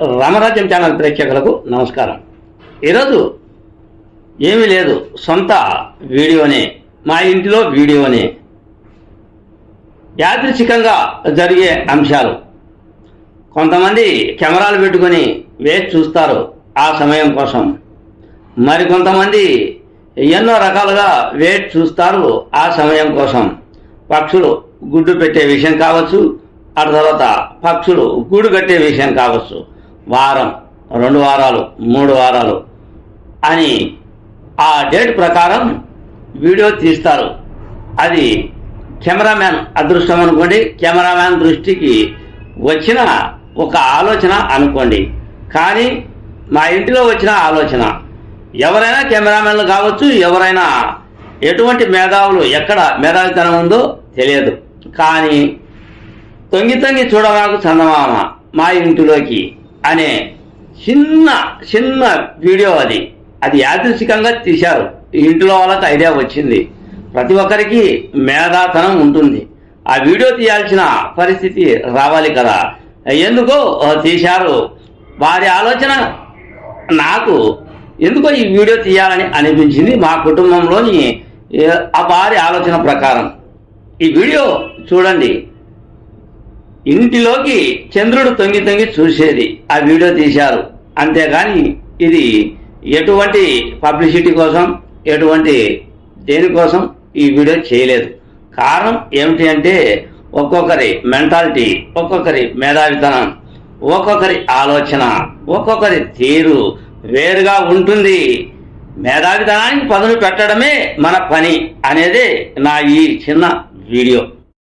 రామరాజ్యం channel ప్రేక్షకులకు నమస్కారం. ఈరోజు ఏమీ లేదు సొంత వీడియోనే మా ఇంటిలో వీడియోనే. యాదృచ్ఛికంగా జరిగే అంశాలు. కొంతమంది కెమెరాలు పెట్టుకొని వేచి చూస్తారు ఆ సమయం కోసం. మరికొంతమంది ఎన్నో రకాలుగా వేచి చూస్తారు ఆ సమయం కోసం. పక్షులు గుడ్డు పెట్టే విషయం కావచ్చు ఆ తర్వాత పక్షులు గూడు కట్టే విషయం కావచ్చు. వారం రెండు వారాలు మూడు వారాలు అని ఆ డేట్ ప్రకారం వీడియో తీస్తారు. అది కెమెరామ్యాన్ అదృష్టం అనుకోండి కెమెరామ్యాన్ దృష్టికి వచ్చిన ఒక ఆలోచన అనుకోండి. కానీ మా ఇంటిలో వచ్చిన ఆలోచన ఎవరైనా కెమెరామెన్లు కావచ్చు ఎవరైనా ఎటువంటి మేధావులు ఎక్కడ మేధావితనం ఉందో తెలియదు. కానీ తొంగి తొంగి చూడవాకు చందమామ మా ఇంటిలోకి. అనే చిన్న చిన్న వీడియో అది. అది యాదృశికంగా తీశారు. ఇంట్లో వాళ్ళకి ఐడియా వచ్చింది. ప్రతి ఒక్కరికి మేధాతనం ఉంటుంది. ఆ వీడియో తీయాల్సిన పరిస్థితి రావాలి కదా. ఎందుకో తీశారు. వారి ఆలోచన నాకు ఎందుకో ఈ వీడియో తీయాలని అనిపించింది మా కుటుంబంలోని ఆ వారి ఆలోచన ప్రకారం. ఈ వీడియో చూడండి. ఇంటిలోకి చంద్రుడు తొంగి తొంగి చూసేది. ఆ వీడియో తీశారు. అంతేగాని ఇది ఎటువంటి పబ్లిసిటీ కోసం ఎటువంటి దేనికోసం ఈ వీడియో చేయలేదు. కారణం ఏమిటి అంటే ఒక్కొక్కరి మెంటాలిటీ ఒక్కొక్కరి మేధావితనం ఒక్కొక్కరి ఆలోచన ఒక్కొక్కరి తీరు వేరుగా ఉంటుంది. మేధావితనానికి పదును పెట్టడమే మన పని అనేది నా ఈ చిన్న వీడియో.